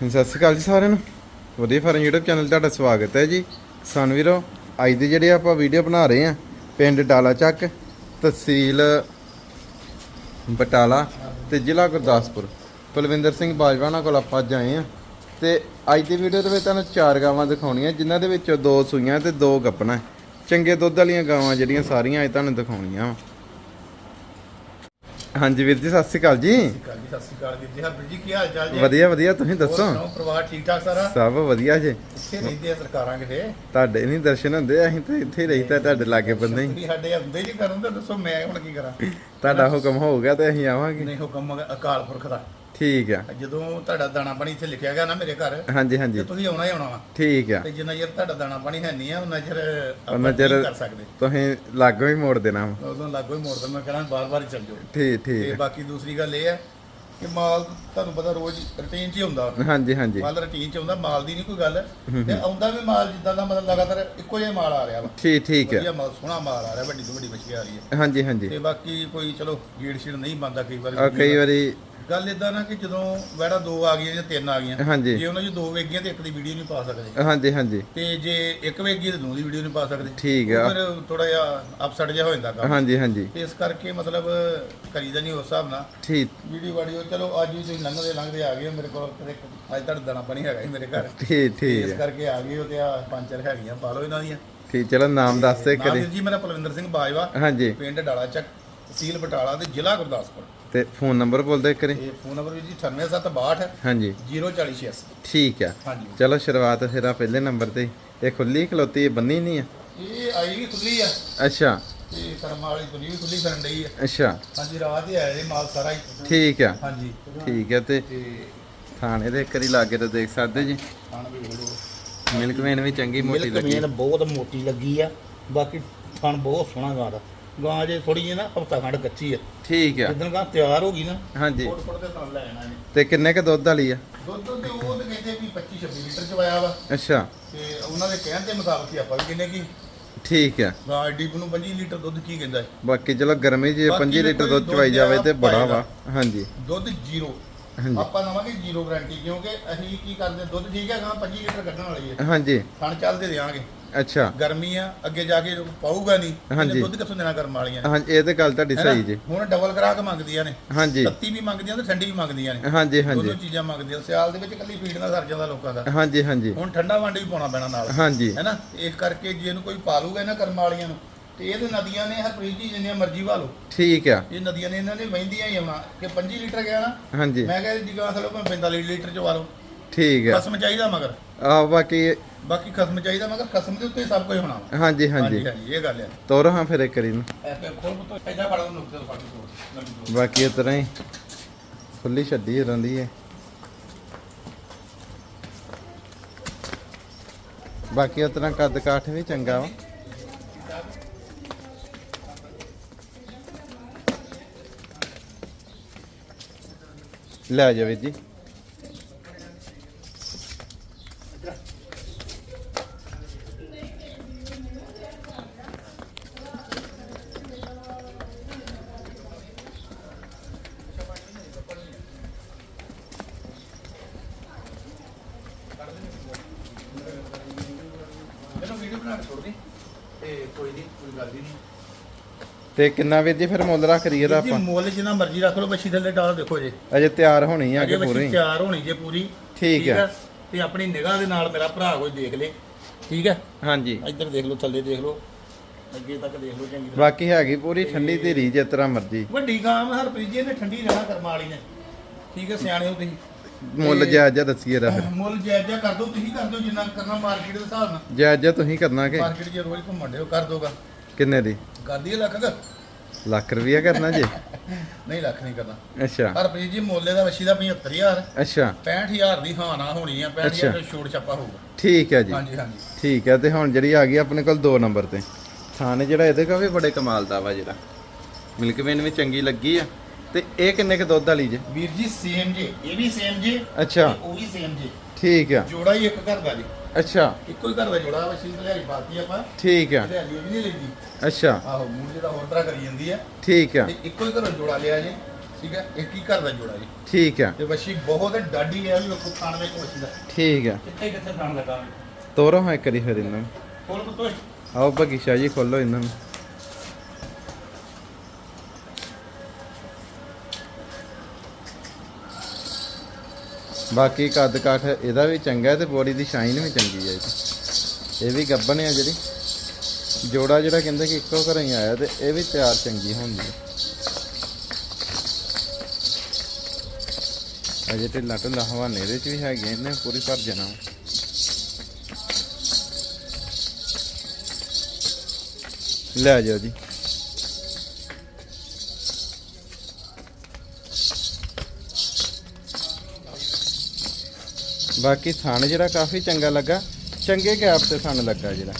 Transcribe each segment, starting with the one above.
ਸਤਿ ਸ਼੍ਰੀ ਅਕਾਲ ਜੀ ਸਾਰਿਆਂ ਨੂੰ। ਵਧੀਆ ਫਾਰਮ YouTube ਚੈਨਲ ਤੁਹਾਡਾ ਸਵਾਗਤ ਹੈ ਜੀ। ਕਿਸਾਨ ਵੀਰੋ, ਅੱਜ ਦੀ ਜਿਹੜੀ ਆਪਾਂ ਵੀਡੀਓ ਬਣਾ ਰਹੇ ਆ ਪਿੰਡ ਡਾਲਾ ਚੱਕ, ਤਹਿਸੀਲ ਬਟਾਲਾ ਤੇ ਜ਼ਿਲ੍ਹਾ ਗੁਰਦਾਸਪੁਰ। ਕੁਲਵਿੰਦਰ ਸਿੰਘ ਬਾਜਵਾ ਬਾਜਵਾਨਾ ਕੋਲ ਆਪਾਂ ਅੱਜ ਆਏ ਆ ਤੇ ਅੱਜ ਦੀ ਵੀਡੀਓ ਦੇ ਵਿੱਚ ਤੁਹਾਨੂੰ ਚਾਰ ਗਾਵਾਂ ਦਿਖਾਉਣੀਆਂ, ਜਿਨ੍ਹਾਂ ਦੇ ਵਿੱਚੋਂ ਦੋ ਸੂਈਆਂ ਤੇ ਦੋ ਗੱਪਣਾ। ਚੰਗੇ ਦੁੱਧ ਵਾਲੀਆਂ ਗਾਵਾਂ ਜਿਹੜੀਆਂ ਸਾਰੀਆਂ ਅੱਜ ਤੁਹਾਨੂੰ ਦਿਖਾਉਣੀਆਂ ਵਾ। ਹਾਂਜੀ ਵੀਰ ਜੀ ਸਤਿ ਸ਼੍ਰੀ ਅਕਾਲ ਜੀ। ਸਤਿ ਸ਼੍ਰੀ ਅਕਾਲ ਵੀਰ ਜੀ ਹਰਪ੍ਰੀਤ ਜੀ ਕੀ ਹਾਲ ਚਾਲ ਜੀ ਵਧੀਆ ਵਧੀਆ ਤੁਸੀਂ ਹੋਰ ਦੱਸੋ? ਸੁਣਾਓ, ਪਰਿਵਾਰ ਠੀਕ ਠਾਕ ਸਾਰਾ? ਸਭ ਵਧੀਆ ਜੀ। ਇੱਥੇ ਰਹਿੰਦੇ ਆ ਸਰਕਾਰਾਂ ਕਿਤੇ? ਤੁਹਾਡੇ ਨਹੀਂ ਦਰਸ਼ਨ ਹੁੰਦੇ ਅਸੀਂ ਤਾਂ ਇੱਥੇ ਹੀ ਰਹੀਦਾ ਤੁਹਾਡੇ ਲਾਗੇ ਬੰਦੇ ਹੀ। ਤੁਸੀਂ ਸਾਡੇ ਹੁੰਦੇ ਜੀ ਕਰਨ ਤਾਂ ਦੱਸੋ ਮੈਂ ਹੁਣ ਕੀ ਕਰਾਂ? ਤੁਹਾਡਾ ਹੁਕਮ ਹੋਊਗਾ ਤੇ ਅਸੀਂ ਆਵਾਂਗੇ। ਨਹੀਂ ਹੁਕਮ ਅਕਾਲ ਪੁਰਖ ਦਾ। ਠੀਕ ਆ। ਜਦੋਂ ਤੁਹਾਡਾ ਦਾਣਾ ਪਾਣੀ ਇੱਥੇ ਲਿਖਿਆ ਗਿਆ ਨਾ ਮੇਰੇ ਘਰ ਹਾਂਜੀ ਤੇ ਹਾਂਜੀ ਤੁਸੀਂ ਆਉਣਾ ਹੀ ਆਉਣਾ ਵਾ। ਠੀਕ ਆ। ਤੇ ਜਿੰਨਾ ਚਿਰ ਤੁਹਾਡਾ ਦਾਣਾ ਪਾਣੀ ਹੈ ਨਹੀਂ ਆ ਉਹਨਾਂ ਚਿਰ ਆਪਾਂ ਉਹਨਾਂ ਨਹੀਂ ਕਰ ਸਕਦੇ? ਤੁਸੀਂ ਲਾਗੋਂ ਹੀ ਮੋੜ ਦੇਣਾ ਵਾ। ਉਦੋਂ ਲਾਗੋ ਹੀ ਮੋੜ ਦਿੰਦਾ ਮੈਂ ਕਹਣਾ ਬਾਰ-ਬਾਰ ਚੱਲ ਜਾਓ। ਠੀਕ ਤੇ ਠੀਕ ਬਾਕੀ ਦੂਸਰੀ ਗੱਲ ਇਹ ਹੈ ਕਿ ਮਾਲ ਤੁਹਾਨੂੰ ਪਤਾ ਰੋਜ਼ ਰੁਟੀਨ 'ਚ ਹੀ ਹੁੰਦਾ। ਆ। ਹਾਂਜੀ ਹਾਂਜੀ। ਮਾਲ ਰੁਟੀਨ 'ਚ ਹੁੰਦਾ ਮਾਲ ਦੀ ਨਹੀਂ ਕੋਈ ਗੱਲ। ਤੇ ਆਉਂਦਾ ਵੀ ਮਾਲ ਜਿੱਦਾਂ ਦਾ ਮਤਲਬ ਲਗਾਤਾਰ ਇੱਕੋ ਜਿਹਾ ਮਾਲ ਆ ਰਿਹਾ ਵਾ। ਠੀਕ ਠੀਕ ਵਧੀਆ ਆ ਮਾਲ ਸੋਹਣਾ ਮਾਲ ਆ ਰਿਹਾ ਵੱਡੀ ਤੋਂ ਵੱਡੀ ਮੱਛੀ ਆ ਰਹੀ ਹੈ। ਹਾਂਜੀ ਹਾਂਜੀ। ਤੇ ਬਾਕੀ ਕੋਈ ਚਲੋ ਗੇੜ ਛੇੜ ਨਹੀਂ ਬੰਦਾ ਕਈ ਵਾਰ। ਆ ਕਈ ਵਾਰੀ ਗੱਲ ਇਦਾਂ ਨਾ ਕਿ ਜਦੋਂ ਵੈੜਾ ਦੋ ਆ ਗਈਆਂ ਜਾਂ ਤਿੰਨ ਆ ਗਈਆਂ ਹਾਂਜੀ। ਜੇ ਉਹਨਾਂ 'ਚ ਦੋ ਵੇਗੀਆਂ ਤੇ ਇੱਕ ਦੀ ਵੀਡੀਓ ਨਹੀਂ ਪਾ ਸਕਦੇ। ਹਾਂਜੀ ਹਾਂਜੀ। ਤੇ ਜੇ ਇੱਕ ਵੇਗੀ ਤੇ ਦੋ ਦੀ ਵੀਡੀਓ ਨਹੀਂ ਪਾ ਸਕਦੇ। ਠੀਕ ਆ। ਉਹ ਫਿਰ ਥੋੜਾ ਜਿਹਾ ਅਪਸੈਟ ਜਿਹਾ ਹੋ ਜਾਂਦਾ ਕੰਮ। ਹਾਂਜੀ ਹਾਂਜੀ। ਤੇ ਇਸ ਕਰਕੇ ਮਤਲਬ ਕਰੀਦਾ ਨਹੀਂ ਉਸ ਹਿਸਾਬ ਨਾਲ। ਠੀਕ। ਵੀਡੀਓ ਵਾਡੀਓ ਚਲੋ ਅੱਜ ਵੀ ਤੁਸੀਂ ਲੰਘਦੇ ਲੰਘਦੇ ਆ ਗਏ ਹੋ ਮੇਰੇ ਕੋਲ ਤੇ ਅੱਜ ਤੁਹਾਡਾ ਦਾਣਾ ਪਾਣੀ ਹੈਗਾ ਹੀ ਮੇਰੇ ਘਰ। ਠੀਕ ਤੇ ਇਸ ਠੀਕ ਆ। ਕਰਕੇ ਆ ਗਏ ਹੋ ਤੇ ਆ ਪੰਜ ਚਾਰ ਹੈਗੀਆਂ ਪਾ ਲਓ ਇਹਨਾਂ ਦੀਆਂ। ਠੀਕ ਚਲੋ ਨਾਮ ਦੱਸ ਨਾਮ ਕਰੀ ਵੀਰ ਜੀ ਮੇਰਾ ਪਲਵਿੰਦਰ ਸਿੰਘ ਬਾਜਵਾ ਹਾਂਜੀ। ਪਿੰਡ ਡਾਲਾ ਚੱਕ ਤਹਿਸੀਲ ਬਟਾਲਾ ਤੇ ਜ਼ਿਲ੍ਹਾ ਗੁਰਦਾਸਪੁਰ। ਤੇ ਫੋਨ ਨੰਬਰ ਬੋਲ ਦੇ ਕਰੀ ਤੇ ਫੋਨ ਨੰਬਰ ਵੀਰ ਜੀ 98762 ਹਾਂਜੀ। 04086 ਠੀਕ ਆ। ਹਾਂਜੀ। ਚਲੋ ਸ਼ੁਰੂਆਤ ਫਿਰ ਆ ਪਹਿਲੇ ਨੰਬਰ ਤੇ। ਇਹ ਖੁੱਲੀ ਖਲੋਤੀ ਇਹ ਬੰਨੀ ਨਹੀਂ ਆ? ਇਹ ਆਈ ਵੀ ਖੁੱਲੀ ਆ। ਅੱਛਾ। ਤੇ ਕਰਮਾ ਵਾਲੀ ਤੁਨੀ ਵੀ ਖੁੱਲੀ ਕਰਨ ਡਈ ਆ। ਅੱਛਾ। ਹਾਂਜੀ ਰਾਤ ਹੀ ਆਇਆ ਇਹ ਮਾਲ ਸਾਰਾ ਹੀ। ਠੀਕ ਆ। ਹਾਂਜੀ। ਠੀਕ ਹੈ ਤੇ ਥਾਣੇ ਦੇ ਕਰੀ ਲਾਗੇ ਤਾਂ ਦੇਖ ਸਕਦੇ ਜੀ। ਵੀ ਮਿਲਕ ਵੇਨ ਵੀ ਚੰਗੀ ਮੋਟੀ ਮਿਲਕ ਲੱਗੀ। ਮੇਨ ਬਹੁਤ ਮੋਟੀ ਲੱਗੀ ਆ। ਬਾਕੀ ਥਣ ਬਹੁਤ ਸੋਹਣਾ ਗਾਂ ਦਾ। ਗਾਂ ਜੇ ਥੋੜੀ ਜਿਹੀ ਨਾ ਹਫਤਾ ਖੰਡ ਕੱਚੀ ਆ। ਠੀਕ ਆ। ਜਦੋਂ ਗਾਂ ਤਿਆਰ ਹੋ ਗਈ ਨਾ ਹਾਂਜੀ। ਫੋਟ ਫੋਟ ਦੇ ਥਣ ਲੈ ਜਾਣਾ ਇਹਨੇ। ਤੇ ਕਿੰਨੇ ਕ ਦੁੱਧ ਵਾਲੀ ਆ? ਦੁੱਧ ਤੇ ਉਹ ਤੇ ਕਹਿੰਦੇ ਵੀ 25 26 ਲੀਟਰ ਚ ਆਇਆ ਵਾ। ਅੱਛਾ। ਤੇ ਉਹਨਾਂ ਦੇ ਕਹਿਣ ਦੇ ਮੁਤਾਬਕ ਹੀ ਆਪਾਂ ਵੀ ਕਹਿੰਦੇ ਕਿ ਠੀਕ ਆ। ਗਾਂ ਐਡੀ ਨੂੰ 25 ਲੀਟਰ ਦੁੱਧ ਕੀ ਕਹਿੰਦਾ ਹੈ? ਬਾਕੀ ਚਲੋ ਗਰਮੀ 'ਚ ਬਾਕੀ 5 ਲੀਟਰ ਦੁੱਧ ਜੀ, ਚਵਾਈ ਜਾਵੇ ਤੇ ਬੜਾ ਵਾ। ਹਾਂਜੀ। ਦੁੱਧ ਜ਼ੀਰੋ। ਹਾਂਜੀ। ਆਪਾਂ ਨਵਾਂਗੇ ਜ਼ੀਰੋ ਗਾਰੰਟੀ ਕਿਉਂਕਿ ਅਸੀਂ ਕੀ ਕਰਦੇ ਦੁੱਧ ਠੀਕ ਹੈ ਗਾਂ 25 ਲੀਟਰ ਕੱਢਣ ਵਾਲੀ ਹੈ। ਹਾਂਜੀ। ਥਣ ਚੱਲਦੇ ਦੇਾਂਗੇ ਅੱਛਾ। ਗਰਮੀ ਆ ਅੱਗੇ ਜਾ ਕੇ ਪਾਊਗਾ ਨਹੀਂ ਹਾਂਜੀ। ਦੁੱਧ ਕਿੱਥੋਂ ਦੇਣਾ ਕਰਮ ਵਾਲੀਆਂ ਨੇ? ਹਾਂਜੀ ਇਹ ਤੇ ਗੱਲ ਤੁਹਾਡੀ ਹੈਨਾ? ਸਹੀ ਜੀ। ਹੁਣ ਡਬਲ ਕਰਾ ਕੇ ਮੰਗਦੀਆਂ ਨੇ ਹਾਂਜੀ। ਤੱਤੀ ਵੀ ਮੰਗਦੀਆਂ ਤੇ ਠੰਡੀ ਵੀ ਮੰਗਦੀਆਂ ਨੇ। ਹਾਂਜੀ ਦੋਨੋਂ ਹਾਂਜੀ ਚੀਜ਼ਾਂ ਮੰਗਦੀਆਂ ਸਿਆਲ ਦੇ ਵਿੱਚ ਇਕੱਲੀ ਫੀਡ ਨਾਲ ਸਰ ਜਾਂਦਾ ਲੋਕਾਂ ਦਾ। ਹਾਂਜੀ ਹਾਂਜੀ। ਹੁਣ ਠੰਡਾ ਵੰਡ ਵੀ ਪਾਉਣਾ ਪੈਣਾ ਨਾਲ। ਹਾਂਜੀ। ਹੈਨਾ? ਇਸ ਕਰਕੇ ਜੇ ਇਹਨੂੰ ਕੋਈ ਪਾਲੂਗਾ ਇਹਨਾਂ ਕਰਮ ਵਾਲੀਆਂ ਨੂੰ ਤੇ ਇਹਦੇ ਨਦੀਆਂ ਨੇ ਹਰਪ੍ਰੀਤ ਜੀ ਜਿੰਨੀਆਂ ਮਰਜ਼ੀ ਵਾਲੋ ਠੀਕ ਆ। ਇਹ ਨਦੀਆਂ ਨੇ ਇਹਨਾਂ ਨੇ ਵਹਿੰਦੀਆਂ ਹੀ ਆਉਣਾ। ਕਿ 25 ਲੀਟਰ ਗਿਆ ਨਾ ਹਾਂਜੀ। ਮੈਂ ਕਹਿੰਦਾ ਜੀ ਗਾਂ ਥਲੋ 45 ਲੀਟਰ ਚ ਵਾਲੋ। ਠੀਕ ਆ। ਖਸਮ ਚਾਹੀਦਾ ਮਗਰ। ਆ ਬਾਕੀ ਬਾਕੀ ਖਸਮ ਚਾਹੀਦਾ ਮਗਰ ਖਸਮ ਦੇ ਉੱਤੇ ਹੀ ਸਭ ਕੁਝ ਹੋਣਾ। ਹਾਂਜੀ ਹਾਂਜੀ। ਹਾਂਜੀ ਇਹ ਗੱਲ ਹੈ ਤੋਰ ਹਾਂ ਫਿਰ ਇੱਕ ਕਰੀ ਨੂੰ। ਬਾਕੀ ਇਸ ਤਰ੍ਹਾਂ ਹੀ। ਖੁੱਲੀ ਛੱਡੀ ਰਹਿੰਦੀ ਹੈ ਬਾਕੀ ਉਸ ਤਰ੍ਹਾਂ ਕੱਦ ਕਾਠ ਵੀ ਚੰਗਾ ਵਾ। ਲੈ ਜਾ ਵੀਰ ਜੀ ਇਹਨੂੰ ਵੀਡੀਓ ਬਣਾ ਕੇ ਛੋੜ ਦੇ ਤੇ ਕੋਈ ਨਹੀਂ ਕੋਈ ਗੱਲ ਹੀ ਨਹੀਂ ਤੇ ਕਿੰਨਾ ਵੀਰ ਜੀ ਫਿਰ ਮੁੱਲ ਰੱਖ ਰਹੀ ਇਹਦਾ ਜੀ ਆਪਾਂ? ਮੁੱਲ ਜਿੰਨਾ ਮਰਜ਼ੀ ਰੱਖ ਲਓ ਬੱਛੀ ਥੱਲੇ ਡਾਲ ਦੇਖੋ ਜੇ। ਅਜੇ ਤਿਆਰ ਹੋਣੀ ਆ ਅਗੇ ਬੱਛੀ ਪੂਰੀ। ਤਿਆਰ ਹੋਣੀ ਜੇ ਪੂਰੀ। ਠੀਕ ਹੈ। ਤੇ ਆਪਣੀ ਨਿਗਾਹ ਦੇ ਨਾਲ ਮੇਰਾ ਭਰਾ ਕੋਈ ਦੇਖ ਲੇ। ਠੀਕ ਹੈ? ਹਾਂਜੀ। ਇੱਧਰ ਦੇਖ ਲਓ ਥੱਲੇ ਦੇਖ ਲਓ। ਅੱਗੇ ਤੱਕ ਦੇਖ ਲਓ ਚੰਗੀ ਤਰ੍ਹਾਂ। ਬਾਕੀ ਹੈਗੀ ਪੂਰੀ ਠੰਡੀ ਧੀਰੀ ਜਿਸ ਤਰ੍ਹਾਂ ਮਰਜ਼ੀ। ਵੱਡੀ ਗਾਂ ਵਾ ਹਰਪ੍ਰੀਤ ਜੀ ਨੇ ਠੰਡੀ ਰਹਿਣਾ ਕਰਮਾ ਵਾਲੀ ਨੇ। ਠੀਕ ਹੈ ਸਿਆਣੇ ਹੋ ਤੁਸੀਂ। ਮੁੱਲ ਜਾਇਜ਼ ਦੱਸੀਏ ਰਾ ਫਿਰ। ਮੁੱਲ ਜਾਇਜ਼ਾ ਕਰ ਦੋ ਤੁਸੀਂ ਕਰ ਦਿਓ ਜਿੰਨਾ ਕਰਨਾ ਮਾਰਕੀਟ ਦੇ ਹਿਸਾਬ ਨਾਲ। ਜਾਇਜ਼ ਤੁਸੀਂ ਕਰਨਾ ਕਿ? ਮਾਰਕੀਟ 'ਚ ਰੋਜ਼ ਘੁੰਮਣ ਦਿਓ ਕਰ ਦੋਗਾ। ਕਿੰਨੇ ਦੀ? ਕਰ ਦਈਏ ਲੱਖ ਦਾ ਲੱਖ ਰੁਪਈਆ ਕਰਨਾ ਜੀ? ਨਹੀਂ ਲੱਖ ਨਹੀਂ ਕਰਨਾ। ਅੱਛਾ। ਹਰਪ੍ਰੀਤ ਜੀ ਮੁੱਲੇ ਦਾ ਵੱਛੀ ਦਾ 75000 ਅੱਛਾ। 65000 ਦੀ ਹਾਂ ਨਾ ਹੋਣੀ ਆ 65000 ਦਾ ਛੋੜ ਛਾਪਾ ਹੋਊਗਾ। ਠੀਕ ਹੈ ਜੀ। ਹਾਂਜੀ ਹਾਂਜੀ। ਠੀਕ ਹੈ ਤੇ ਹੁਣ ਜਿਹੜੀ ਆ ਗਈ ਆਪਣੇ ਕੋਲ 2 ਨੰਬਰ ਤੇ। ਥਾਣੇ ਜਿਹੜਾ ਇਹਦੇ ਕਾ ਵੀ ਬੜੇ ਕਮਾਲ ਦਾ ਵਾ ਜਿਹੜਾ। ਮਿਲਕ ਵੇਨ ਵੀ ਚੰਗੀ ਲੱਗੀ ਆ। ਤੇ ਇਹ ਕਿੰਨੇ ਕ ਦੁੱਧ ਵਾਲੀ ਜੇ? ਵੀਰ ਜੀ ਸੇਮ ਜੇ। ਇਹ ਵੀ ਸੇਮ ਜੇ ਅੱਛਾ। ਤੇ ਉਹ ਵੀ ਸੇਮ ਜੇ। ਠੀਕ ਆ। ਜੋੜਾ ਹੀ ਇੱਕ ਘਰ ਦਾ ਜੀ। ਅੱਛਾ। ਇੱਕੋ ਹੀ ਘਰ ਦਾ ਜੋੜਾ ਵੱਛੀ ਤੇ ਲਿਆਈ ਬਾਤੀ ਆਪਾਂ ਠੀਕ ਆ। ਲਿਆਈ ਵੀ ਨਹੀਂ ਲੈਂਦੀ। ਅੱਛਾ। ਆਹੋ ਮੂੰਹ ਜਿਹੜਾ ਹੋਰ ਤਰ੍ਹਾਂ ਕਰੀ ਜਾਂਦੀ ਆ। ਠੀਕ ਆ। ਤੇ ਇੱਕੋ ਹੀ ਘਰੋਂ ਜੋੜਾ ਲਿਆ ਜੇ। ਠੀਕ ਹੈ ਇੱਕ ਹੀ ਘਰ ਦਾ ਜੋੜਾ ਜੀ। ਠੀਕ ਆ। ਤੇ ਵੱਛੀ ਬਹੁਤ ਡਾਢੀ ਹੈ ਵੀ ਲੋਕੋ ਖਾਣ ਵਿੱਚ ਵੱਛੀ ਦਾ। ਠੀਕ ਆ। ਕਿੱਥੇ ਕਿੱਥੇ ਖਾਣ ਲੱਗਾ। ਤੋਰੋ ਹਾਂ ਇੱਕ ਵਾਰੀ ਫਿਰ ਇਹਨਾਂ ਨੂੰ। ਕੋਲ ਕੁੱਤੋ ਆਓ ਬਗੀਚਾ ਜੀ ਖੋਲੋ ਇਹਨਾਂ ਨੂੰ। ਬਾਕੀ ਕੱਦ ਕਾਠ ਇਹਦਾ ਵੀ ਚੰਗਾ ਹੈ ਤੇ ਬੋਡੀ ਦੀ ਸ਼ਾਈਨ ਵੀ ਚੰਗੀ ਹੈ ਇਹਦੀ। ਇਹ ਵੀ ਗੱਬਨ ਆ ਜਿਹੜੀ। ਜੋੜਾ ਜਿਹੜਾ ਕਹਿੰਦੇ ਕਿ ਇੱਕੋ ਘਰ ਹੀ ਆਇਆ ਤੇ ਇਹ ਵੀ ਤਿਆਰ ਚੰਗੀ ਹੁੰਦੀ ਹੈ। ਅਜੇ ਢਿੱਲਾ ਢਿੱਲਾ ਹਵਾਨੇ ਇਹਦੇ ਚ ਵੀ ਹੈਗੇ ਇਹਨੇ ਪੂਰੀ ਭਰ ਜਾਣਾ। ਲੈ ਜਾਓ ਜੀ। ਬਾਕੀ ਥਣ ਜਿਹੜਾ ਕਾਫੀ ਚੰਗਾ ਲੱਗਾ। ਚੰਗੇ ਗੈਪ ਤੇ ਥਣ ਲੱਗਾ ਜਿਹੜਾ।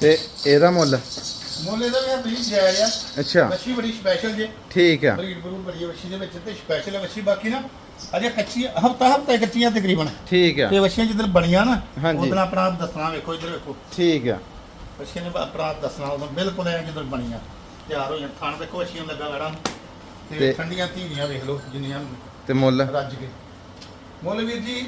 ਤੇ ਇਹਦਾ ਮੁੱਲ ਮੁੱਲ ਇਹਦਾ ਵੀ ਬੜੀ ਜਾਇਜ਼ ਆ। ਅੱਛਾ। ਵੱਛੀ ਬੜੀ ਸਪੈਸ਼ਲ ਜੇ। ਠੀਕ ਆ। ਬਰੀਡ ਬਰੂ ਬੜੀ ਵੱਛੀ ਦੇ ਵਿੱਚ ਤੇ ਸਪੈਸ਼ਲ ਹੈ ਵੱਛੀ ਬਾਕੀ ਨਾ ਅਜੇ ਕੱਚੀ ਹਫਤਾ ਹਫਤਾ ਕੱਚੀਆਂ ਤਕਰੀਬਨ। ਠੀਕ ਆ। ਤੇ ਵੱਛੀਆਂ ਜਿੱਦਣ ਬਣੀਆਂ ਨਾ। ਉਦੋਂ ਆਪਣਾ ਆਪ ਦੱਸਣਾ ਵੇਖੋ ਇੱਧਰ ਵੇਖੋ। ਠੀਕ ਆ। ਵੱਛੀਆਂ ਨੇ ਆਪਣਾ ਆਪ ਦੱਸਣਾ ਉਦੋਂ ਬਿਲਕੁਲ ਐ ਜਦੋਂ ਬਣੀਆਂ। ਤਿਆਰ ਹੋਈਆਂ ਖਾਣ ਵੇਖੋ ਵੱਛੀਆਂ ਲੱਗਾ ਵੜਾ ਤੇ ਠੰਡੀਆਂ ਧੀਰੀਆਂ ਵੇਖ ਲਓ ਜਿੰਨੀਆਂ ਤੇ ਮੁੱਲ? ਰੱਜ ਕੇ। ਮੁੱਲ ਵੀਰ ਜੀ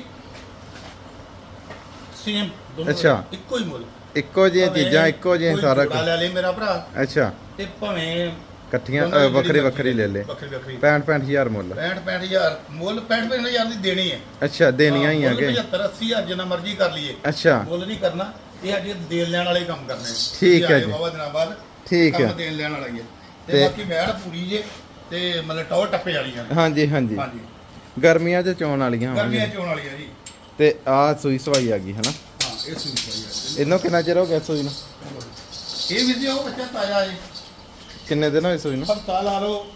ਸੇਮ ਅੱਛਾ। ਇੱਕੋ ਹੀ ਮੁੱਲ। ਇੱਕੋ ਜਿਹੀਆਂ ਭਾਵੇਂ ਚੀਜ਼ਾਂ ਇੱਕੋ ਜਿਹੀਆਂ ਕੋਈ ਸਾਰਾ ਜੋੜਾ ਕੁਝ ਲੈ ਲਈ ਮੇਰਾ ਭਰਾ ਅੱਛਾ। ਤੇ ਭਾਵੇਂ ਇਕੱਠੀਆਂ ਦੋਨਾਂ ਅ, ਦੀ ਵੱਖਰੀ ਜਿਹੜੀ ਵੱਖਰੀ ਲੈ ਲੈ। ਵੱਖਰੀ ਵੱਖਰੀ। 65 65000 ਮੁੱਲ। 65 65000 ਮੁੱਲ 65 65000 ਦੀ ਦੇਣੀ ਹੈ। ਅੱਛਾ ਦੇਣੀਆਂ ਹੀ ਆ ਮੁੱਲ ਕਿ। 75 80000 ਜਿੰਨਾ ਮਰਜ਼ੀ ਕਰ ਲਈਏ। ਅੱਛਾ। ਮੁੱਲ ਨਹੀਂ ਕਰਨਾ ਇਹ ਅੱਜ ਦੇਣ ਲੈਣ ਵਾਲੇ ਕੰਮ ਕਰਨੇ ਆ। ਠੀਕ ਹੈ ਆਏ ਜੀ। ਬਾਬਾ ਦਿਨਾਂ ਬਾਅਦ ਠੀਕ ਕੰਮ ਹੈ। ਦੇਣ ਲੈਣ ਵਾਲਾ ਹੀ ਹੈ। ਤੇ ਤੇ- ਬਾਕੀ ਮੈੜ ਪੂਰੀ ਜੇ ਤੇ ਮਤਲਬ ਟੌਰ ਟੱਪੇ ਵਾਲੀਆਂ ਨੇ। ਹਾਂਜੀ ਹਾਂਜੀ। ਹਾਂਜੀ। ਗਰਮੀਆਂ 'ਚ ਚੋਣ ਵਾਲੀਆਂ ਗਰਮੀਆਂ ਹੋਣਗੀਆਂ ਚੋਣ ਵਾਲੀਆਂ ਜੀ। ਤੇ ਆ ਸੂਈ ਸਵਾਈ ਆ ਗਈ ਹਨਾ? ਇਹ ਸੂਈ ਸੂਈ ਹੈ ਇਹਨੂੰ ਕਿੰਨਾ ਚਿਰ ਹੋ ਗਿਆ ਸੂਈ ਨੂੰ? ਇਹ ਵੀਰ ਜੀ ਉਹ ਬੱਚਾ ਤਾਜ਼ਾ ਜੀ। ਕਿੰਨੇ ਦਿਨ ਹੋਏ ਸੂਈ ਨੂੰ? ਹਫਤਾ ਲਾ ਲਓ।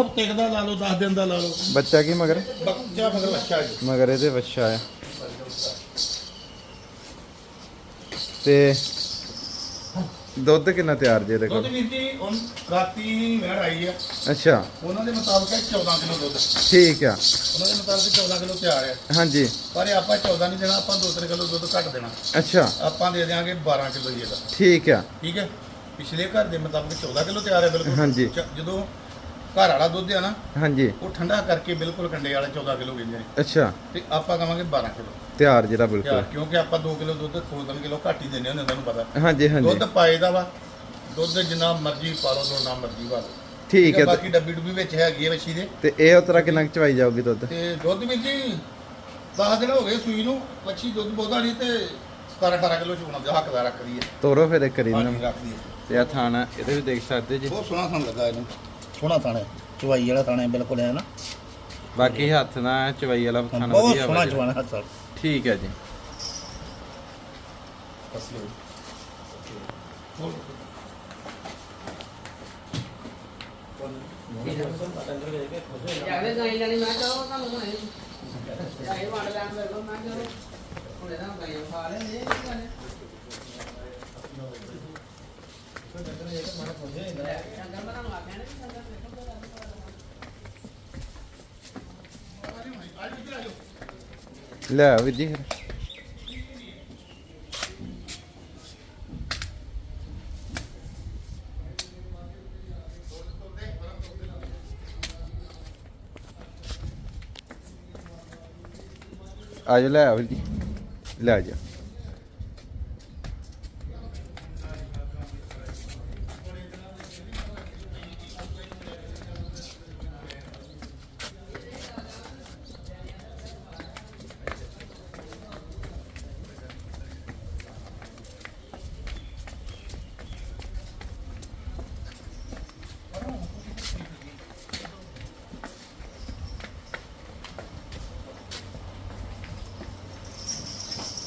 ਹਫ਼ਤੇ ਦਾ ਲਾ ਲਓ 10 ਦਿਨ ਦਾ ਲਾ ਲਓ। ਬੱਚਾ ਕੀ ਮਗਰ? ਬੱਚਾ ਮਗਰ ਅੱਛਾ ਜੀ। ਮਗਰ ਇਹਦੇ ਵੱਛਾ ਆ। ਤੇ ਦੁੱਧ ਕਿੰਨਾ ਤਿਆਰ ਜੇ ਇਹਦੇ ਦੁੱਧ ਕੋਲ? ਵੀਰ ਜੀ ਹੁਣ ਰਾਤੀ ਮੈੜ ਆਈ ਆ। ਅੱਛਾ। ਉਹਨਾਂ ਦੇ ਮੁਤਾਬਕ ਹੈ 14 ਕਿਲੋ ਦੁੱਧ। ਠੀਕ ਆ। ਉਹਨਾਂ ਦੇ ਮੁਤਾਬਕ 14 ਕਿਲੋ ਤਿਆਰ ਹੈ। ਹਾਂਜੀ। ਪਰ ਇਹ ਆਪਾਂ 14 ਨਹੀਂ ਦੇਣਾ ਆਪਾਂ 2-3 ਕਿਲੋ ਦੁੱਧ ਘੱਟ ਦੇਣਾ। ਅੱਛਾ। ਆਪਾਂ ਦੇ ਦਿਆਂਗੇ 12 ਕਿਲੋ ਹੀ ਇਹਦਾ। ਠੀਕ ਆ। ਠੀਕ ਹੈ? ਪਿਛਲੇ ਘਰ ਦੇ ਮੁਤਾਬਕ 14 ਕਿਲੋ ਤਿਆਰ ਹੈ ਬਿਲਕੁਲ। ਹਾਂਜੀ। ਚ- ਜਦੋਂ ਘਰ ਵਾਲਾ ਦੁੱਧ ਆ ਨਾ ਹਾਂਜੀ। ਉਹ ਠੰਡਾ ਕਰਕੇ ਬਿਲਕੁਲ ਕੰਡੇ ਵਾਲਾ 14 ਕਿਲੋ ਨੇ। ਅੱਛਾ। ਤੇ ਆਪਾਂ ਕਵਾਂਗੇ 12 ਕਿਲੋ। ਤਿਆਰ ਜਿਹੜਾ ਬਿਲਕੁਲ। ਕਿਉਂਕਿ ਆਪਾਂ 2 ਕਿਲੋ ਦੁੱਧ 2-3 ਕਿਲੋ ਘੱਟ ਹੀ ਦਿੰਦੇ ਹੁੰਦੇ ਤੁਹਾਨੂੰ ਪਤਾ। ਹਾਂਜੀ ਹਾਂਜੀ। ਦੁੱਧ ਪਾਏਦਾ ਵਾ ਦੁੱਧ ਜਿੰਨਾ ਮਰਜ਼ੀ ਪਾ ਲਓ ਜਿੰਨਾ ਮਰਜ਼ੀ ਪਾ ਲਓ। ਠੀਕ ਹੈ ਬਾਕੀ ਡੱਬੀ ਡੁੱਬੀ ਵਿੱਚ ਹੈਗੀ ਹੈ ਵੱਛੀ ਦੇ। ਤੇ ਇਹ ਉਤਰਾ ਕਿੰਨਾ ਚਵਾਈ ਜਾਊਗੀ ਦੁੱਧ? ਤੇ ਦੁੱਧ ਵੀ ਜੀ 10 ਦਿਨ ਹੋ ਗਏ ਸੂਈ ਨੂੰ ਵੱਛੀ ਦੁੱਧ ਬਹੁਤਾ ਨਹੀਂ ਤੇ 17 18 ਕਿਲੋ ਚੋਣਾ ਦਾ ਹੱਕਦਾਰ ਰੱਖਦੀ ਹੈ। ਤੋਰੋ ਫਿਰ ਇੱਕ ਵਾਰੀ ਇਹਨਾਂ ਹਾਂਜੀ ਨੂੰ ਰੱਖਦੀ ਹੈ। ਤੇ ਆ ਥਾਣਾ ਇਹਦੇ ਵੀ ਦੇਖ ਸਕਦੇ ਜੀ। ਬਹੁਤ ਸੋਹਣਾ ਸਾਨੂੰ ਲੱਗਾ ਇਹਨੂੰ। ਸੋਹਣਾ ਥਾਣਾ ਚਵਾਈ ਵਾਲਾ ਥਾਣਾ ਬਿਲਕੁਲ ਹੈ ਨਾ। ਬਾਕੀ ਹੱਥ ਨਾਲ ਚਵਾਈ ਵਾਲਾ ਥਾਣਾ ਬਹੁਤ ਵਧੀਆ ਸੋਹਣਾ ਵਾ ਜੀ। ਚਵਾਣਾ ਹੱਥ ਨਾਲ। ਠੀਕ ਹੈ ਜੀ। ਜਾਵੇ ਗਾਈ ਲੈਣੀ ਮੈਂ ਚਲੋ ਤੁਹਾਨੂੰ ਹੁਣੇ ਜਾਏ ਵੜ ਲੈਣ ਦੇ ਲੋ ਮੈਂ ਚਲੋ ਹੁਣੇ ਤਾਂ ਗਾਈਆਂ ਖਾ ਲੈਂਦੇ ਆ ਕੀ ਗੱਲ ਹੈ ਚੰਗਾ ਮੈਂ ਲੈ ਆਓ ਵੀਰ ਆ ਫਿਰ ਲੈ ਆਓ ਵੀਰ ਲੈ ਜਾ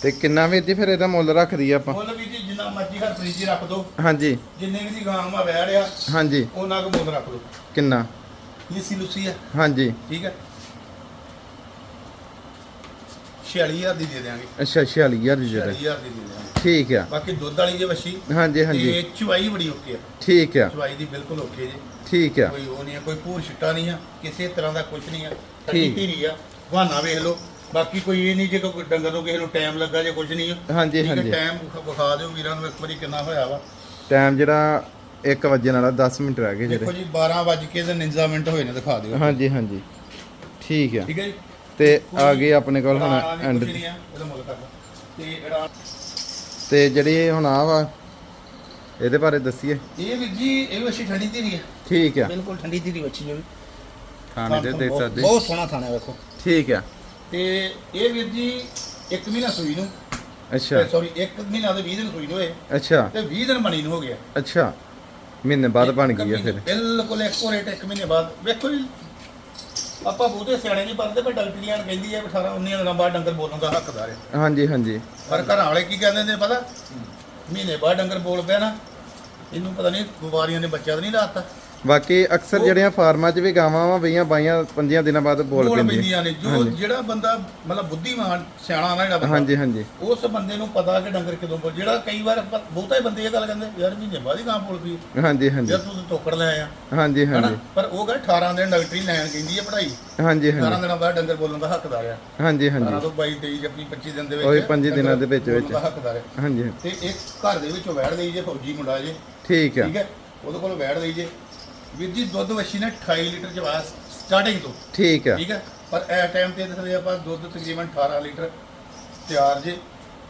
ਤੇ ਕਿੰਨਾ ਵੀਰ ਜੀ ਫਿਰ ਇਹਦਾ ਮੁੱਲ ਰੱਖਦੀ ਆਪਾਂ? ਮੁੱਲ ਵੀ ਜੀ ਜਿੰਨਾ ਮਰਜ਼ੀ ਹਰ ਫ੍ਰਿਜ ਰੱਖ ਦੋ। ਹਾਂਜੀ। ਜਿੰਨੇ ਵੀ ਦੀ ਗਾਂ ਮਾ ਵਹਿ ਰਿਆ ਹਾਂਜੀ। ਉਹਨਾਂ ਕੁ ਮੁੱਲ ਰੱਖ ਦੋ। ਕਿੰਨਾ? ਲੀਸੀ ਲੁਸੀ ਹੈ ਹਾਂਜੀ। ਠੀਕ ਹੈ 46000 ਦੀ ਦੇ ਦੇਵਾਂਗੇ ਅੱਛਾ 46000 ਦੀ ਜਰਾ 46000 ਦੀ ਦੇ ਦੇਵਾਂਗੇ ਠੀਕ ਆ। ਬਾਕੀ ਦੁੱਧ ਵਾਲੀ ਜੇ ਵੱਛੀ ਹਾਂਜੀ ਹਾਂਜੀ। ਤੇ ਚੁਆਈ ਬੜੀ ਓਕੇ ਆ। ਠੀਕ ਆ। ਚੁਆਈ ਦੀ ਬਿਲਕੁਲ ਓਕੇ ਜੀ। ਠੀਕ ਆ। ਕੋਈ ਉਹ ਨਹੀਂ ਆ ਕੋਈ ਭੂਰ ਛਿੱਟਾ ਨਹੀਂ ਆ ਕਿਸੇ ਤਰ੍ਹਾਂ ਦਾ ਕੁਝ ਨਹੀਂ ਆ। ਠੀਕ। ਠੰਡੀ ਧੀਰੀ ਆ ਬਹਾਨਾ ਵੇਖ ਲਓ। ਬਾਕੀ ਕੋਈ ਇਹ ਨਹੀਂ ਜੇ ਕੋਈ ਡੰਗਰ ਨੂੰ ਕਿਸੇ ਨੂੰ ਟਾਈਮ ਲੱਗਾ ਜੇ ਕੁਝ ਨਹੀਂ ਹਾਂਜੀ ਠੀਕ ਹੈ ਹਾਂਜੀ। ਟਾਈਮ ਵਿਖਾ ਦਿਓ ਵੀਰਾਂ ਨੂੰ ਇੱਕ ਵਾਰੀ ਕਿੰਨਾ ਹੋਇਆ ਵਾ। ਟਾਈਮ ਜਿਹੜਾ 1 ਵਜੇ ਵਾਲਾ 10 ਮਿੰਟ ਰਹਿ ਗਏ ਦੇਖੋ ਜਿਹੜੇ। ਜੀ 12 ਵੱਜ ਕੇ ਤੇ 49 ਮਿੰਟ ਹੋਏ ਨੇ ਦਿਖਾ ਦਿਓ। ਹਾਂਜੀ ਹਾਂਜੀ। ਠੀਕ ਆ। ਠੀਕ ਹੈ ਜੀ। ਤੇ ਆ ਗਈ ਆਪਣੇ ਕੋਲ ਹੁਣ ਐਂਡ ਇਹਦਾ ਮੁੱਲ ਤੇ ਤੇ ਜਿਹੜੀ ਹੁਣ ਆ ਵਾ ਇਹਦੇ ਬਾਰੇ ਦੱਸੀਏ। ਇਹ ਵੀਰ ਜੀ ਇਹ ਵੀ ਅੱਛੀ ਠੰਡੀ ਧੀਰੀ ਹੈ ਠੀਕ ਆ। ਬਿਲਕੁਲ ਠੰਡੀ ਧੀਰੀ ਬੱਚੀ ਹੈ ਖਾਣੇ ਦੇ ਦੇਖ ਸਕਦੇ। ਬਹੁਤ ਸੋਹਣਾ ਥਾਣਾ ਵੇਖੋ। ਠੀਕ ਆ। ਤੇ ਇਹ ਵੀਰ ਜੀ ਇੱਕ ਮਹੀਨਾ ਸੂਈ ਨੂੰ। ਅੱਛਾ। ਸੌਰੀ ਇੱਕ ਮਹੀਨਾ ਤੇ 20 ਦਿਨ ਸੂਈ ਨੂੰ ਹੋਏ ਅੱਛਾ। ਤੇ 20 ਦਿਨ ਬਣੀ ਨੂੰ ਹੋ ਗਿਆ। ਅੱਛਾ। ਮਹੀਨੇ ਬਾਅਦ ਬਣ ਗਈ ਆ ਫਿਰ। ਬਿਲਕੁਲ ਇੱਕੋ ਰੇਟ ਇੱਕ ਮਹੀਨੇ ਬਾਅਦ। ਵੇਖੋ ਜੀ ਆਪਾਂ ਬਹੁਤੇ ਸਿਆਣੇ ਨਹੀਂ ਪੜਦੇ ਪਰ ਡਾਕਟਰੀਆਂ ਕਹਿੰਦੀ ਹੈ 18 19 ਦਿਨਾਂ ਬਾਅਦ ਡੰਗਰ ਬੋਲਣ ਦਾ ਹੱਕਦਾਰ ਹੈ ਹਾਂਜੀ ਹਾਂਜੀ। ਪਰ ਘਰਾਂ ਵਾਲੇ ਕੀ ਕਹਿੰਦੇ ਨੇ ਪਤਾ? ਮਹੀਨੇ ਬਾਅਦ ਡੰਗਰ ਬੋਲ ਪਿਆ ਨਾ। ਇਹਨੂੰ ਪਤਾ ਨਹੀਂ ਬਿਮਾਰੀਆਂ ਨੇ ਬੱਚਾ ਤਾਂ ਨਹੀਂ ਲਾਤਾ। ਬਾਕੀ ਅਕਸਰ ਜਿਹੜੀਆਂ ਫਾਰਮਾਂ 'ਚ ਵੀ ਗਾਵਾਂ ਵਾ ਬਈਆਂ ਬਾਈਆਂ 15 ਦਿਨਾਂ ਬਾਅਦ ਬੋਲ ਬੋਲ ਪੈਂਦੀਆਂ। ਪੈਂਦੀਆਂ ਨੇ। ਜੋ ਹਾਂਜੀ। ਜਿਹੜਾ ਬੰਦਾ ਮਤਲਬ ਬੁੱਧੀਮਾਨ ਸਿਆਣਾ ਨਾ ਜਿਹੜਾ ਬੰਦਾ ਹਾਂਜੀ ਹਾਂਜੀ। ਉਸ ਬੰਦੇ ਨੂੰ ਪਤਾ ਕਿ ਡੰਗਰ ਕਦੋਂ ਬੋਲ ਜਿਹੜਾ ਕਈ ਵਾਰ ਪ- ਬਹੁਤਾ ਹੀ ਬੰਦੇ ਇਹ ਗੱਲ ਕਹਿੰਦੇ ਯਾਰ ਮਹੀਨੇ ਬਾਅਦ ਹੀ ਗਾਂ ਬੋਲ ਪਈ ਹਾਂਜੀ ਹਾਂਜੀ। ਯਾਰ ਤੂੰ ਤਾਂ ਤੋਕੜ ਲੈ ਆਇਆ ਹਾਂਜੀ ਹਨਾ? ਹਾਂਜੀ। ਪਰ ਉਹ ਕਹਿੰਦਾ 18 ਦਿਨ ਡਾਕਟਰੀ ਲੈਣ ਕਹਿੰਦੀ ਹੈ ਪੜ੍ਹਾਈ। ਹਾਂਜੀ 18 ਹਾਂਜੀ ਦਿਨਾਂ ਬਾਅਦ ਡੰਗਰ ਬੋਲਣ ਦਾ ਹੱਕਦਾਰ ਆ ਹਾਂਜੀ 18 ਹਾਂਜੀ ਤੋਂ 22 23 ਜਾਂ 25 ਦਿਨ ਦੇ ਵਿੱਚ ਉਹੀ 25 ਦਿਨਾਂ ਦੇ ਵਿੱਚ- ਡੰਗਰ ਵਿੱਚ। ਬੋਲਣ ਦਾ ਹੱਕਦਾਰ ਹੈ ਹਾਂਜੀ। ਤੇ ਇੱਕ ਘਰ ਦੇ ਵਿੱਚੋਂ ਵੈੜ ਲਈ ਜੇ ਫੌਜੀ ਮੁੰਡਾ ਜੇ। ਠੀਕ ਆ। ਠੀਕ ਹੈ? ਉਹਦੇ ਕੋਲ ਵੈੜ ਲਈ ਜੇ। ਵੀਰ ਜੀ ਦੁੱਧ ਵਛੀ ਨੇ 28 ਲੀਟਰ ਚਵਾ ਸਟਾਰਟਿੰਗ ਤੋਂ। ਠੀਕ ਆ। ਠੀਕ ਹੈ ਪਰ ਇਹ ਟਾਈਮ ਤੇ ਦੱਸਦੇ ਆਪਾਂ ਦੁੱਧ ਤਕਰੀਬਨ 18 ਲੀਟਰ ਤਿਆਰ ਜੇ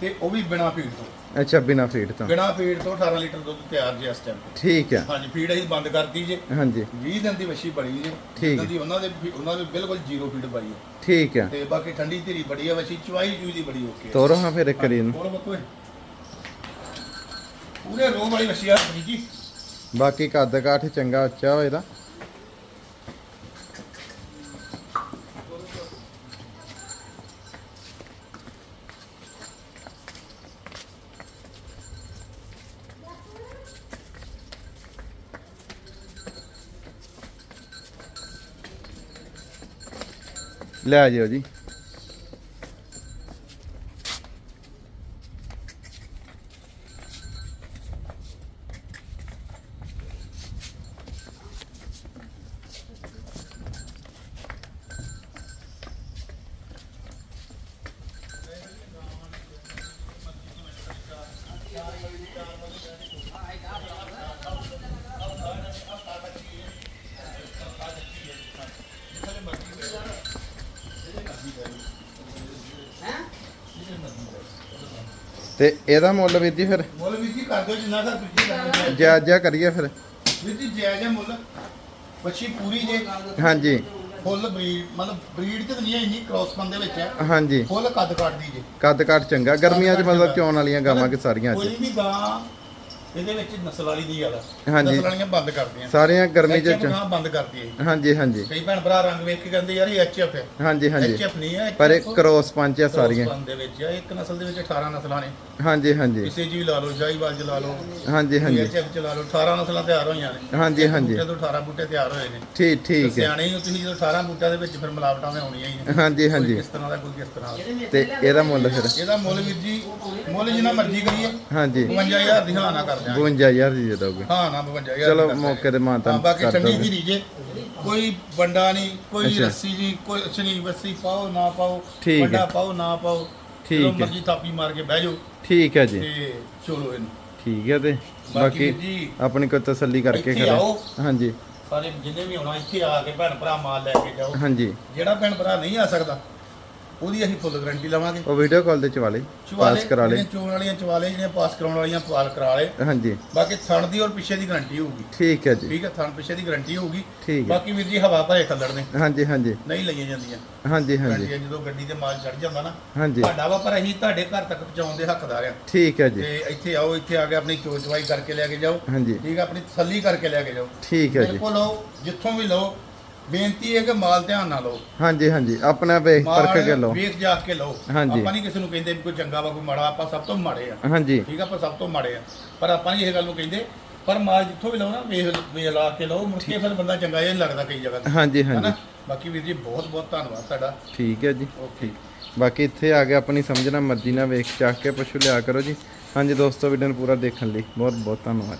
ਤੇ ਉਹ ਵੀ ਬਿਨਾ ਫੀਡ ਤੋਂ। ਅੱਛਾ ਬਿਨਾ ਫੀਡ ਤੋਂ। ਬਿਨਾ ਫੀਡ ਤੋਂ 18 ਲੀਟਰ ਦੁੱਧ ਤਿਆਰ ਜੇ ਇਸ ਟਾਈਮ ਠੀਕ ਆ। ਹਾਂਜੀ ਫੀਡ ਅਸੀਂ ਬੰਦ ਕਰਤੀ ਜੇ। ਹਾਂਜੀ। 20 ਦਿਨ ਦੀ ਵਛੀ ਬੜੀ ਜੇ। ਠੀਕ ਦੀ ਉਹਨਾਂ ਦੇ ਉਹਨਾਂ ਦੇ ਬਿਲਕੁਲ ਜ਼ੀਰੋ ਫੀਡ ਪਾਈ ਹੈ ਠੀਕ ਆ। ਤੇ ਬਾਕੀ ਠੰਡੀ ਧੀਰੀ ਬੜੀ ਹੈ ਵਛੀ ਚਵਾਈ ਚੂਈ ਦੀ ਬੜੀ ਓਕੇ ਤੋਰੋ ਹਾਂ ਫਿਰ ਇੱਕ ਹੋਰ ਬੱਕੋਏ ਪੂਰੇ ਰੋਹ ਵਾਲੀ ਵਛੀ ਆ ਜੀ। ਬਾਕੀ ਕੱਦ ਕਾਠ ਚੰਗਾ ਉੱਚਾ ਹੋਏ ਦਾ ਲੈ ਜਿਓ ਜੀ। ਤੇ ਇਹਦਾ ਮੁੱਲ ਵੀਰ ਜੀ ਫਿਰ? ਮੁੱਲ ਵੀਰ ਜੀ ਕਰ ਦਿਓ ਜਿੰਨਾ ਘਰ ਤੁਸੀਂ ਲੈਣਾ ਜਾਇਜ਼ਾ ਕਰੀਏ ਫਿਰ। ਵੀਰ ਜੀ ਜਾਇਜ਼ ਹੈ ਮੁੱਲ। ਬੱਚੀ ਪੂਰੀ ਜੇ। ਹਾਂਜੀ। ਫੁੱਲ ਬਰੀਡ ਮਤਲਬ ਬਰੀਡ ਤੇ ਨਹੀਂ ਹੈ ਇੰਨੀ ਕ੍ਰੋਸ ਦੇ ਵਿੱਚ ਹੈ। ਹਾਂਜੀ। ਫੁੱਲ ਕੱਦ ਕੱਟਦੀ ਜੇ। ਕੱਦ ਕਾਠ ਚੰਗਾ। ਗਰਮੀਆਂ 'ਚ ਮਤਲਬ ਚੋਣ ਵਾਲੀਆਂ ਗਾਵਾਂ ਕਿ ਸਾਰੀਆਂ ਅੱਜ ਕੋਈ ਵੀ ਗਾਂ ਇਹਦੇ ਵਿੱਚ ਨਸਲ ਵਾਲੀ ਨਹੀਂ ਜ਼ਿਆਦਾ ਹਾਂਜੀ। ਨਸਲ ਵਾਲੀਆਂ ਬੰਦ ਕਰਦੀਆਂ। ਸਾਰੀਆਂ ਗਰਮੀ 'ਚ ਚ- ਗਾਂ ਬੰਦ ਕਰਦੀ ਹੈ ਹਾਂਜੀ ਹਾਂਜੀ। ਕਈ ਭੈਣ ਭਰਾ ਰੰਗ ਵੇਖ ਕੇ ਕਹਿੰਦੇ ਯਾਰ ਇਹ ਐਚਐਫ ਹੈ। ਹਾਂਜੀ ਹਾਂਜੀ। ਐਚਐਫ ਨਹੀਂ ਹੈ ਪਰ ਇਹ ਕ੍ਰੋਸ ਪੰਚ ਆ ਸਾਰੀਆਂ। ਦੇ ਵਿੱਚ ਆ ਇੱਕ ਨਸਲ ਦੇ ਵਿੱਚ 18 ਨਸਲਾਂ ਨੇ। ਹਾਂਜੀ ਹਾਂਜੀ। ਕਿਸੇ ਜੀ ਲਾ ਲਓ ਸ਼ਾਹੀਵਾਲ ਚ ਲਾ ਲਓ। ਹਾਂਜੀ ਹਾਂਜੀ। ਐਚਐਫ ਚ ਲਾ ਲਓ 18 ਨਸਲਾਂ ਤਿਆਰ ਹੋਈਆਂ ਨੇ। ਹਾਂਜੀ ਹਾਂਜੀ। ਬੂਟੇ ਤੋਂ 18 ਬੂਟੇ ਤਿਆਰ ਹੋਏ ਨੇ। ਠੀਕ ਠੀਕ ਹੈ। ਸਿਆਣੇ ਹੀ ਹੋ ਤੁਸੀਂ ਜਦੋਂ 18 ਬੂਟਿਆਂ ਦੇ ਵਿੱਚ ਫਿਰ ਮਿਲਾਵਟਾਂ ਤੇ ਆਉਣੀਆਂ ਹੀ ਨੇ। ਹਾਂਜੀ ਕੋਈ ਹਾਂਜੀ। ਕਿਸ ਤਰ੍ਹਾਂ ਦਾ ਕੋਈ ਕਿਸ ਤਰ੍ਹਾਂ ਦਾ। ਤੇ ਇਹਦਾ ਮੁੱਲ ਫਿਰ? ਇਹਦਾ ਮੁੱਲ ਵੀਰ ਜੀ ਮੁੱਲ ਜਿੰਨਾ ਮਰਜ਼ੀ ਕਰੀਏ। ਹਾਂਜੀ। 52000 ਦੀ ਹਾਂ ਨਾ ਕਰ ਦਿਆਂਗੇ 52000 ਦੀ ਦੇ ਦੋਗੇ। ਹਾਂ ਨਾ 52000 ਚਲੋ ਮੌਕੇ ਤੇ ਮਾਂ ਹਾਂ, ਬਾਕੀ ਕਰ ਠੰਡੀ ਦੋਗੇ। ਜੇ ਕੋਈ ਬੰਡਾ ਨਹੀਂ ਕੋਈ ਅੱਛਾ। ਰੱਸੀ ਜੀ ਕੋਈ ਅਛਣੀ ਵੱਸੀ ਪਾਓ ਨਾ ਪਾਓ ਠੀਕ ਹੈ। ਵੱਡਾ ਪਾਓ ਨਾ ਪਾਓ ਠੀਕ ਜਦੋਂ ਹੈ। ਮਰਜ਼ੀ ਥਾਪੀ ਮਾਰ ਕੇ ਬਹਿ ਜਾਓ। ਠੀਕ ਹੈ ਜੀ। ਤੇ ਚਲੋ ਇਹਨੂੰ। ਠੀਕ ਹੈ ਤੇ ਬਾਕੀ ਬਾਕੀ ਜੀ ਆਪਣੀ ਕੋਈ ਤਸੱਲੀ ਕਰਕੇ ਇੱਥੇ ਕਰੋ। ਆਓ। ਹਾਂਜੀ। ਸਾਰੇ ਜਿੰਨੇ ਵੀ ਆਉਣਾ ਇੱਥੇ ਆ ਕੇ ਭੈਣ ਭਰਾ ਮਾਲ ਲੈ ਕੇ ਜਾਓ। ਹਾਂਜੀ। ਜਿਹੜਾ ਭੈਣ ਭਰਾ ਨਹੀਂ ਆ ਸਕਦਾ ਉਹਦੀ ਅਸੀਂ ਫੁੱਲ ਗਾਰੰਟੀ ਲਵਾਂਗੇ। ਉਹ ਵੀਡੀਓ ਕਾਲ ਲਈ ਚਵਾਲੇ ਪਾਸ ਕਰਾ ਜਿਹੜੀਆਂ ਚੋਣ ਵਾਲੀਆਂ ਚਵਾਲੇ ਜਿਹੜੀਆਂ ਪਾਸ ਕਰਾਉਣ ਵਾਲੀਆਂ ਪਾਲ ਕਰਾ ਲੇ। ਹਾਂਜੀ। ਬਾਕੀ ਥਣ ਦੀ ਔਰ ਪਿੱਛੇ ਦੀ ਗਾਰੰਟੀ ਹੋਊਗੀ। ਠੀਕ ਹੈ ਜੀ। ਠੀਕ ਹੈ ਥਣ ਪਿੱਛੇ ਦੀ ਗਾਰੰਟੀ ਹੋਊਗੀ। ਠੀਕ ਬਾਕੀ ਵੀਰ ਜੀ ਹਵਾ ਭਰੇ ਖੱਲੜ ਨੇ। ਹਾਂਜੀ ਹਾਂਜੀ। ਨਹੀਂ ਲਈਆਂ ਜਾਂਦੀਆਂ। ਹਾਂਜੀ ਹਾਂਜੀ। ਜਦੋਂ ਗੱਡੀ ਤੇ ਮਾਲ ਚੜ ਜਾਂਦਾ ਨਾ ਹਾਂਜੀ। ਤੁਹਾਡਾ ਵਾ ਪਰ ਅਸੀਂ ਤੁਹਾਡੇ ਘਰ ਤੱਕ ਪਹੁੰਚਾਉਣ ਦੇ ਹੱਕਦਾਰ ਆ ਠੀਕ ਹੈ ਜੀ। ਤੇ ਇੱਥੇ ਆਓ ਇੱਥੇ ਆ ਕੇ ਆਪਣੀ ਚੋਚਵਾਈ ਕਰਕੇ ਲੈ ਕੇ ਜਾਓ। ਹਾਂਜੀ। ਠੀਕ ਹੈ ਆਪਣੀ ਤਸੱਲੀ ਕਰਕੇ ਲੈ ਕੇ ਜਾਓ। ਠੀਕ ਹੈ ਜੀ। ਬਿਲਕੁਲ ਲਓ ਜਿੱਥੋਂ ਵੀ ਲਓ ਬੇਨਤੀ ਹੈ ਕਿ ਮਾਲ ਧਿਆਨ ਨਾਲ ਲਓ। ਹਾਂਜੀ ਹਾਂਜੀ। ਆਪਣਾ ਵੇਖ ਪਰਖ ਕੇ ਲਓ। ਵੇਖ ਜਾ ਕੇ ਲਓ। ਹਾਂਜੀ। ਆਪਾਂ ਨਹੀਂ ਕਿਸੇ ਨੂੰ ਕਹਿੰਦੇ ਵੀ ਕੋਈ ਚੰਗਾ ਵਾ ਕੋਈ ਮਾੜਾ ਆਪਾਂ ਸਭ ਤੋਂ ਮਾੜੇ ਆ। ਹਾਂਜੀ। ਠੀਕ ਆ ਆਪਾਂ ਸਭ ਤੋਂ ਮਾੜੇ ਆ। ਪਰ ਆਪਾਂ ਨਹੀਂ ਇਹ ਗੱਲ ਨੂੰ ਕਹਿੰਦੇ ਪਰ ਮਾਲ ਜਿੱਥੋਂ ਵੀ ਲਓ ਨਾ ਵੇਖ ਵੇਖ ਲਾ ਕੇ ਲਓ। ਮੁੜ ਕੇ ਫਿਰ ਬੰਦਾ ਚੰਗਾ ਜਿਹਾ ਨਹੀਂ ਲੱਗਦਾ ਕਈ ਜਗ੍ਹਾ ਤੇ। ਹਾਂਜੀ ਹਨਾ? ਹਾਂਜੀ। ਬਾਕੀ ਵੀਰ ਜੀ ਬਹੁਤ ਬਹੁਤ ਧੰਨਵਾਦ ਤੁਹਾਡਾ। ਠੀਕ ਹੈ ਜੀ। ਓਕੇ। ਬਾਕੀ ਇੱਥੇ ਆ ਕੇ ਆਪਣੀ ਸਮਝਣਾ ਮਰਜ਼ੀ ਨਾਲ ਵੇਖ ਚੱਕ ਕੇ ਪਸ਼ੂ ਲਿਆ ਕਰੋ ਜੀ। ਹਾਂਜੀ ਦੋਸਤੋ ਵੀਡੀਓ ਨੂੰ ਪੂਰਾ ਦੇਖਣ ਲਈ ਬਹੁਤ ਬਹੁਤ ਧੰਨਵਾਦ।